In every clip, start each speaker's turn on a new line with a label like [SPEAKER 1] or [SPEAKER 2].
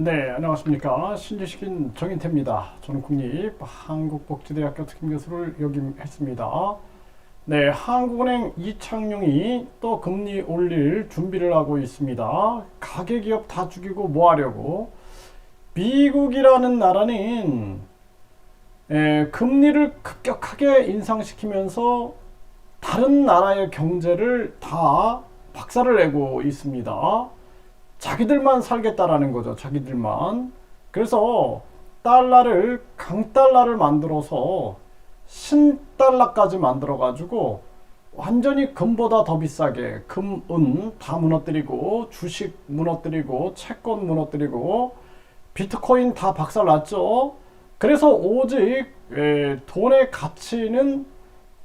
[SPEAKER 1] 네, 안녕하십니까. 신지식인 정인태입니다. 저는 국립 한국복지대학교 특임교수를 역임했습니다. 네, 한국은행 이창용이 또 금리 올릴 준비를 하고 있습니다. 가계기업 다 죽이고 뭐 하려고? 미국이라는 나라는 에, 금리를 급격하게 인상시키면서 다른 나라의 경제를 다 박살을 내고 있습니다. 자기들만 살겠다라는 거죠. 자기들만. 그래서 달러를 강달러를 만들어서 신달러까지 만들어 가지고 완전히 금보다 더 비싸게 금, 은 다 무너뜨리고 주식 무너뜨리고 채권 무너뜨리고 비트코인 다 박살났죠. 그래서 오직 에, 돈의 가치는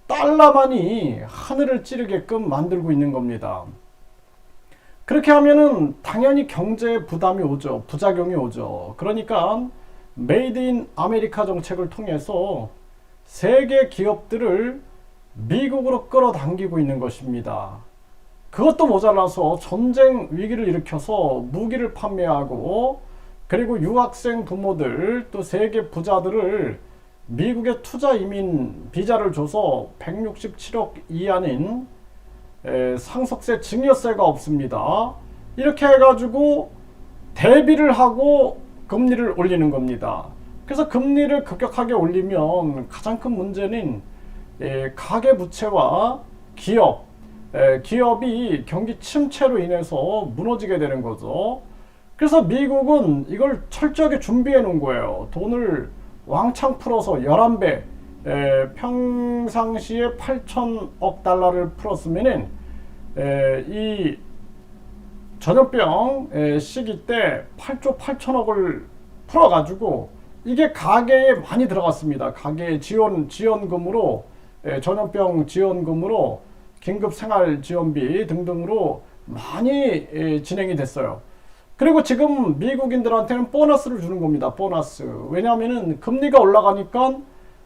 [SPEAKER 1] 달러만이 하늘을 찌르게끔 만들고 있는 겁니다. 그렇게 하면은 당연히 경제에 부담이 오죠. 부작용이 오죠. 그러니까 메이드 인 아메리카 정책을 통해서 세계 기업들을 미국으로 끌어당기고 있는 것입니다. 그것도 모자라서 전쟁 위기를 일으켜서 무기를 판매하고 그리고 유학생 부모들 또 세계 부자들을 미국에 투자 이민 비자를 줘서 167억 이하는 에, 상속세 증여세가 없습니다. 이렇게 해가지고 대비를 하고 금리를 올리는 겁니다. 그래서 금리를 급격하게 올리면 가장 큰 문제는 에, 가계 부채와 기업, 에, 기업이 경기 침체로 인해서 무너지게 되는 거죠. 그래서 미국은 이걸 철저하게 준비해 놓은 거예요. 돈을 왕창 풀어서 11배, 에, 평상시에 8천억 달러를 풀었으면은 에, 이 전염병 에, 시기 때 8조 8천억을 풀어가지고 이게 가계에 많이 들어갔습니다. 가계 지원 지원금으로 에, 전염병 지원금으로 긴급 생활 지원비 등등으로 많이 에, 진행이 됐어요. 그리고 지금 미국인들한테는 보너스를 주는 겁니다. 보너스. 왜냐하면은 금리가 올라가니까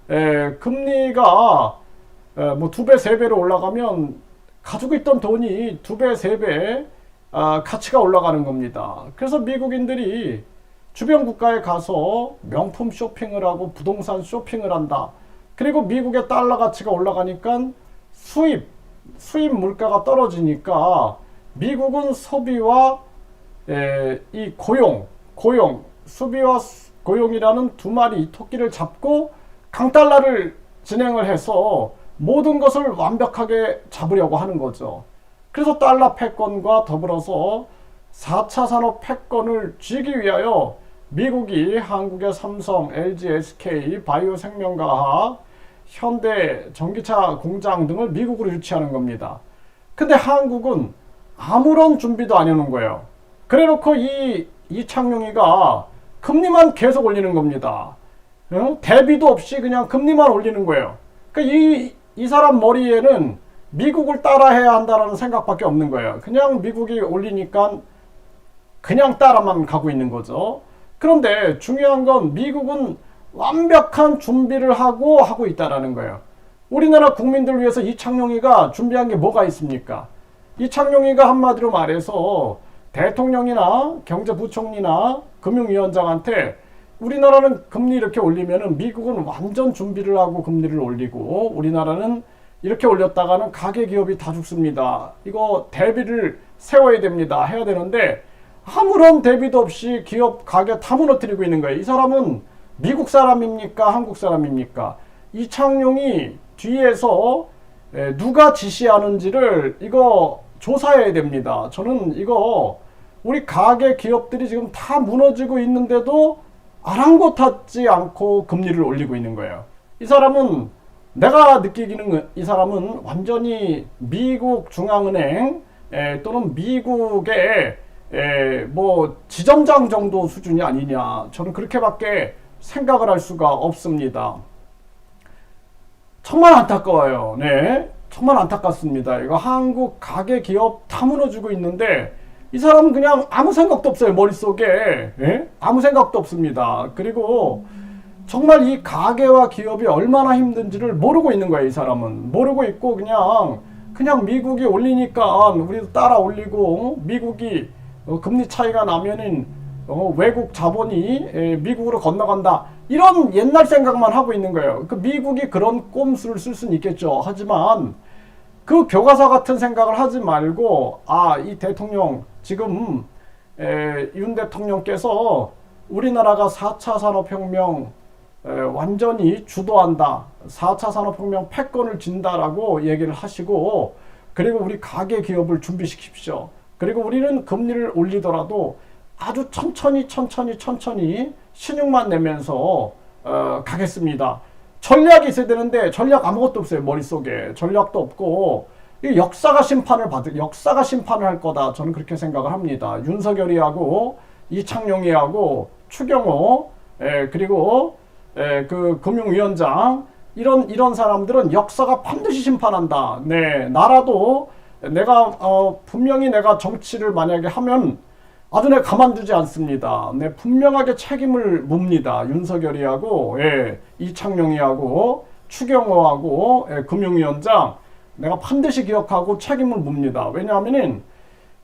[SPEAKER 1] 에, 금리가 뭐 두 배, 세 배로 올라가면 가지고 있던 돈이 두 배, 세 배, 아, 가치가 올라가는 겁니다. 그래서 미국인들이 주변 국가에 가서 명품 쇼핑을 하고 부동산 쇼핑을 한다. 그리고 미국의 달러 가치가 올라가니까 수입, 수입 물가가 떨어지니까 미국은 소비와 에, 이 고용, 고용, 수비와 고용이라는 두 마리 토끼를 잡고 강달러를 진행을 해서 모든 것을 완벽하게 잡으려고 하는 거죠. 그래서 달러 패권과 더불어서 4차 산업 패권을 쥐기 위하여 미국이 한국의 삼성, LG, SK, 바이오 생명과학, 현대 전기차 공장 등을 미국으로 유치하는 겁니다. 근데 한국은 아무런 준비도 안 해놓은 거예요. 그래 놓고 이 이창용이가 금리만 계속 올리는 겁니다. 어? 대비도 없이 그냥 금리만 올리는 거예요. 그러니까 이, 이 사람 머리에는 미국을 따라해야 한다는 생각밖에 없는 거예요. 그냥 미국이 올리니까 그냥 따라만 가고 있는 거죠. 그런데 중요한 건 미국은 완벽한 준비를 하고 하고 있다라는 거예요. 우리나라 국민들 위해서 이창용이가 준비한 게 뭐가 있습니까? 이창용이가 한마디로 말해서 대통령이나 경제부총리나 금융위원장한테 우리나라는 금리 이렇게 올리면은 미국은 완전 준비를 하고 금리를 올리고 우리나라는 이렇게 올렸다가는 가계 기업이 다 죽습니다. 이거 대비를 세워야 됩니다. 해야 되는데 아무런 대비도 없이 기업 가게 다 무너뜨리고 있는 거예요. 이 사람은 미국 사람입니까? 한국 사람입니까? 이창용이 뒤에서 누가 지시하는지를 이거 조사해야 됩니다. 저는 이거 우리 가계 기업들이 지금 다 무너지고 있는데도 아랑곳하지 않고 금리를 올리고 있는 거예요. 이 사람은 내가 느끼기는 이 사람은 완전히 미국 중앙은행 에, 또는 미국의 에, 뭐 지점장 정도 수준이 아니냐 저는 그렇게밖에 생각을 할 수가 없습니다. 정말 안타까워요. 네, 정말 안타깝습니다. 이거 한국 가계 기업 다 무너지고 있는데 이 사람은 그냥 아무 생각도 없어요 머릿속에 예? 아무 생각도 없습니다 그리고 정말 이 가게와 기업이 얼마나 힘든지를 모르고 있는 거예요 이 사람은 모르고 있고 그냥 그냥 미국이 올리니까 우리도 따라 올리고 미국이 어, 금리 차이가 나면은 어, 외국 자본이 에, 미국으로 건너간다 이런 옛날 생각만 하고 있는 거예요. 그 미국이 그런 꼼수를 쓸 수는 있겠죠. 하지만 그 교과서 같은 생각을 하지 말고 아 이 대통령 지금 에, 윤 대통령께서 우리나라가 4차 산업혁명 에, 완전히 주도한다. 4차 산업혁명 패권을 진다라고 얘기를 하시고 그리고 우리 가계 기업을 준비시킵시오. 그리고 우리는 금리를 올리더라도 아주 천천히 천천히 천천히 신용만 내면서 어, 가겠습니다. 전략이 있어야 되는데 전략 아무것도 없어요 머릿속에 전략도 없고 이 역사가 심판을 받을 역사가 심판을 할 거다 저는 그렇게 생각을 합니다 윤석열이하고 이창용이하고 추경호 에, 그리고 에, 그 금융위원장 이런 이런 사람들은 역사가 반드시 심판한다 네 나라도 내가 어, 분명히 내가 정치를 만약에 하면 아주 내가 가만두지 않습니다. 네, 분명하게 책임을 묻니다. 윤석열이하고 예, 이창용이하고 추경호하고 예, 금융위원장 내가 반드시 기억하고 책임을 묻니다. 왜냐하면은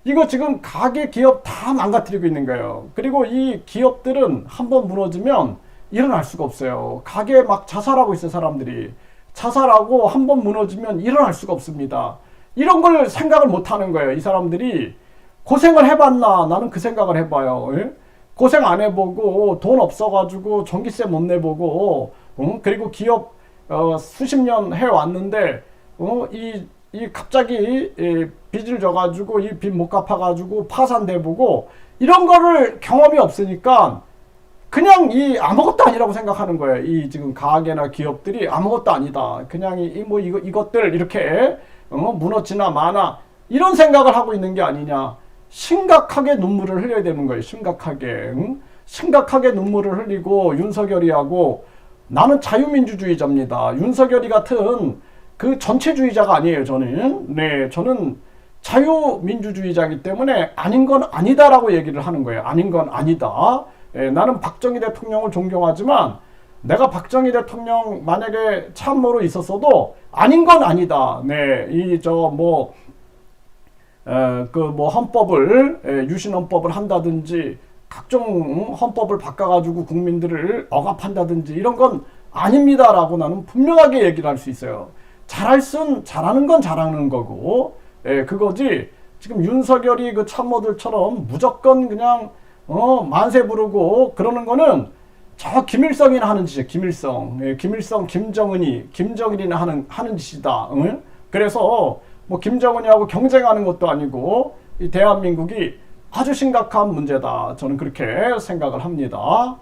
[SPEAKER 1] 이거 지금 가계 기업 다 망가뜨리고 있는 거예요. 그리고 이 기업들은 한번 무너지면 일어날 수가 없어요. 가게 막 자살하고 있어요, 사람들이. 자살하고 한번 무너지면 일어날 수가 없습니다. 이런 걸 생각을 못 하는 거예요. 이 사람들이 고생을 해봤나? 나는 그 생각을 해봐요. 예? 고생 안 해보고 돈 없어가지고 전기세 못 내보고 어? 그리고 기업 어, 수십 년 해왔는데 어? 이, 이 갑자기 이 빚을 져가지고 이 빚 못 갚아가지고 파산돼 보고 이런 거를 경험이 없으니까 그냥 이 아무것도 아니라고 생각하는 거예요. 이 지금 가게나 기업들이 아무것도 아니다. 그냥 이 뭐 이거 이것들 이렇게 어, 무너지나 마나 이런 생각을 하고 있는 게 아니냐. 심각하게 눈물을 흘려야 되는 거예요. 심각하게. 응? 심각하게 눈물을 흘리고 윤석열이하고 나는 자유민주주의자입니다. 윤석열이 같은 그 전체주의자가 아니에요. 저는. 네, 저는 자유민주주의자이기 때문에 아닌 건 아니다라고 얘기를 하는 거예요. 아닌 건 아니다. 예, 나는 박정희 대통령을 존경하지만 내가 박정희 대통령 만약에 참모로 있었어도 아닌 건 아니다. 네, 이 저 뭐 그 뭐 헌법을 에, 유신 헌법을 한다든지 각종 헌법을 바꿔가지고 국민들을 억압한다든지 이런 건 아닙니다라고 나는 분명하게 얘기를 할 수 있어요. 잘할 순 잘하는 건 잘하는 거고 예, 그거지. 지금 윤석열이 그 참모들처럼 무조건 그냥 어 만세 부르고 그러는 거는 저 김일성이나 하는 짓이에요. 김일성, 예, 김일성, 김정은이, 김정일이나 하는 하는 짓이다. 응? 그래서 뭐 김정은이하고 경쟁하는 것도 아니고 이 대한민국이 아주 심각한 문제다. 저는 그렇게 생각을 합니다.